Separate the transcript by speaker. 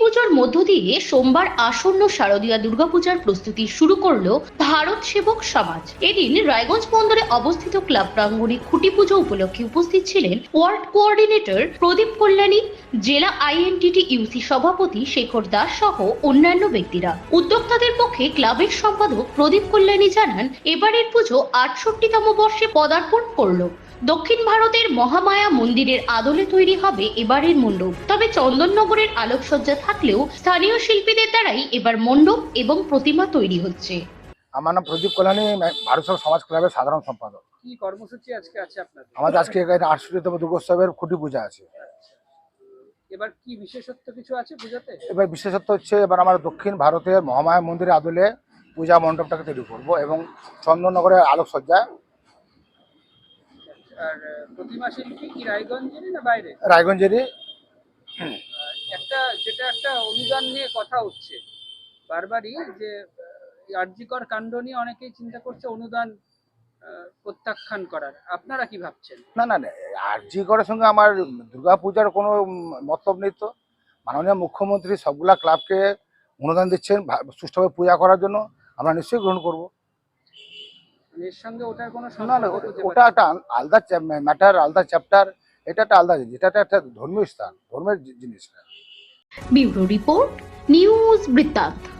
Speaker 1: এবার আসন্ন শারদীয়া দুর্গাপূজার প্রস্তুতি শুরু করল ভারত সেবক সমাজ। এদিন রায়গঞ্জ বন্দরে অবস্থিত ক্লাব প্রাঙ্গণে খুঁটি পুজো উপলক্ষে উপস্থিত ছিলেন ওয়ার্ড কোঅর্ডিনেটর প্রদীপ কল্যাণী, জেলা আইএনটিটি ইউসি সভাপতি শেখর দাস সহ অন্যান্য ব্যক্তিরা। উদ্যোক্তাদের পক্ষে ক্লাবের সম্পাদক প্রদীপ কল্যাণী জানান, এবারের পুজো আটষট্টিতম বর্ষে পদার্পণ করল। দক্ষিণ ভারতের মহামায়া মন্দিরের আদলে তৈরি হবে এবারের মণ্ডপ। তবে চন্দননগরের আলোকসজ্জা থাকলেও স্থানীয় শিল্পীদের দ্বারাই এবার মণ্ডপ এবং প্রতিমা তৈরি হচ্ছে।
Speaker 2: আমার নাম প্রদীপ কল্যাণী ভারত সেবা সমাজ ক্লাবের সাধারণ সম্পাদক।
Speaker 3: কি কর্মসূচি আজকে আছে আপনাদের?
Speaker 2: আমাদের আজকে এখানে আটষট্টিতম দুর্গোৎসবের খুঁটি পূজা আছে।
Speaker 3: এবার কি বিশেষত্ব কিছু আছে পূজাতে?
Speaker 2: এবার বিশেষত্ব হচ্ছে এবার আমরা দক্ষিণ ভারতের মহামায়া মন্দিরের আদলে পূজা মণ্ডপটাকে তৈরি করব এবং চন্দননগরের আলোকসজ্জা
Speaker 3: আর প্রতিমা শিল্পী কি রায়গঞ্জেরই না বাইরে?
Speaker 2: রায়গঞ্জেরই।
Speaker 3: একটা যেটা একটা অনুদান নিয়ে কথা উঠছে বারবারই যে আর্যিকর কাণ্ড নিয়ে অনেকেই চিন্তা করছে অনুদান প্রত্যাখ্যান করার। আপনারা কি ভাবছেন?
Speaker 2: না না আরজি করার সঙ্গে আমার দুর্গা পূজার কোনো মতলব নেই তো। মাননীয় মুখ্যমন্ত্রী সবগুলা ক্লাবকে অনুদান দিচ্ছেন সুষ্ঠুভাবে পূজা করার জন্য। আমরা নিশ্চয়ই গ্রহণ করব।
Speaker 3: এর সঙ্গে ওটার কোনো
Speaker 2: না না ওটা- একটা আলাদা ম্যাটার আলাদা চ্যাপ্টার এটা একটা আলাদা জিনিস এটা একটা- ধর্মীয় স্থান ধর্মের জিনিস
Speaker 1: ব্যুরো রিপোর্ট নিউজ বৃত্তান্ত।